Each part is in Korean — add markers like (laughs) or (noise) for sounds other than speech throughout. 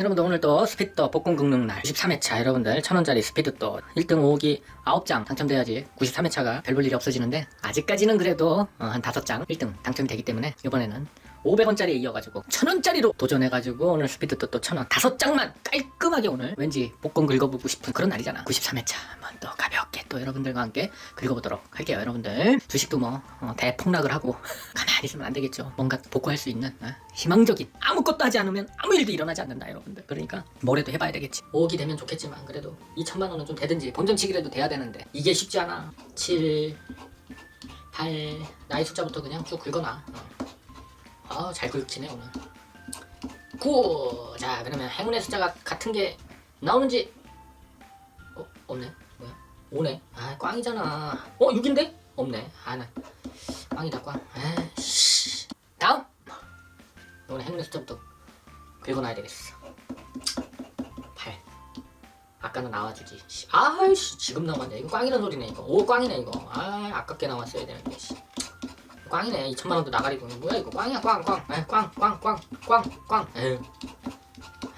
여러분들 오늘 또 스피드 또 복권 긁는 날 93회차. 여러분들 천원짜리 스피드 또 1등 5억이 9장 당첨돼야지 93회차가 별 볼 일이 없어지는데 아직까지는 그래도 어, 한 5장 1등 당첨이 되기 때문에 이번에는 500원짜리에 이어가지고 1000원짜리로 도전해가지고 오늘 스피드 또, 또 1000원 5장만 깔끔하게 오늘 왠지 복권 긁어보고 싶은 그런 날이잖아. 93회차 한번 또 가볍게 또 여러분들과 함께 긁어보도록 할게요 여러분들. 주식도 뭐 어, 대폭락을 하고 (laughs) 가만히 있으면 안 되겠죠. 뭔가 복구할 수 있는 어, 희망적인 아무것도 하지 않으면 아무 일도 일어나지 않는다 여러분들. 그러니까 뭐라도 해봐야 되겠지. 5억이 되면 좋겠지만 그래도 2천만 원은 좀 되든지 본전치기라도 돼야 되는데 이게 쉽지 않아. 7 8 나이 숫자부터 그냥 쭉 긁어놔. 어. 아 잘 긁히네 오늘. 9 자 그러면 행운의 숫자가 같은 게 나오는지. 어 없네. 뭐야? 5네. 아 꽝이잖아. 어 6인데? 없네. 아 나 꽝이다 꽝. 아씨. 다음. 오늘 행운의 숫자부터 긁어놔야 되겠어. 8 아까는 나와주지. 씨. 아이씨. 지금 나왔네 이거 꽝이란 소리네 이거. 오 꽝이네 이거. 아 아깝게 나왔어야 되는데 씨. 꽝이네. 2천만 원도 나가리고 뭐야 이거. 꽝이야 꽝꽝꽝꽝꽝꽝꽝. 에휴.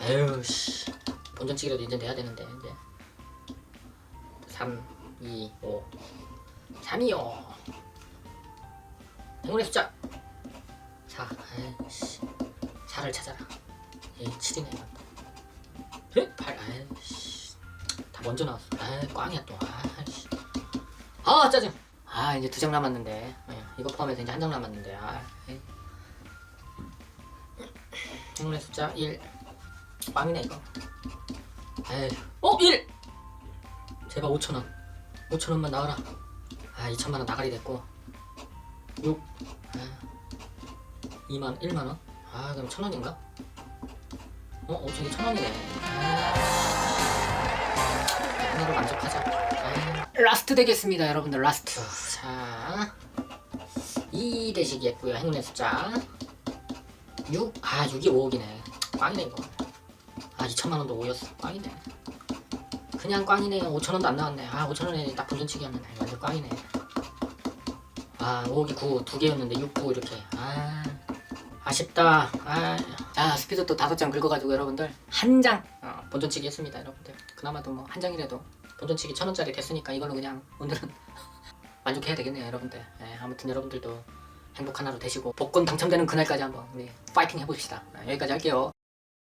에휴 씨. 본전치기라도 이제 내야 되는데 이제. 3 2 5 3 2 5 행운의 숫자. 4 에이씨. 4를 찾아라. 예 7이네 맞다. 에? 8 아이씨. 다 먼저 나왔어. 아 꽝이야 또. 아이씨. 아 짜증. 아 이제 두 장 남았는데. 예, 이 거 포함해서 이제 한 장 남았는데 아. 행운의 숫자 1 꽝이네 이거. 에이 어 1! 제발 5천원. 5천원만 나와라. 아 2천만원 나가리 됐고. 6 아, 2만 1만원? 아 그럼 천원인가? 어? 어 저기 천원이네. 하나로 만족하자. 아, 라스트 되겠습니다 여러분들 라스트. 자 2대식이 했고요 행운의 숫자. 6? 아 6이 5억이네. 꽝이네 이거. 아 2천만원도 5였어. 꽝이네. 그냥 꽝이네. 5천원도 안 나왔네. 아 5천원에 딱 본전치기였는데. 완전 꽝이네. 아 5억이 9두 개였는데 6, 9 이렇게. 아 아쉽다. 아, 자 스피드 또 다섯 장 긁어가지고 여러분들 한 장. 어, 본전치기 했습니다 여러분들. 그나마도 뭐 한 장이라도 본전치기 천 원짜리 됐으니까 이걸로 그냥 오늘은 (laughs) 만족해야 되겠네요 여러분들. 예, 아무튼 여러분들도 행복한 하루 되시고 복권 당첨되는 그날까지 한번 우리 파이팅 해봅시다. 아, 여기까지 할게요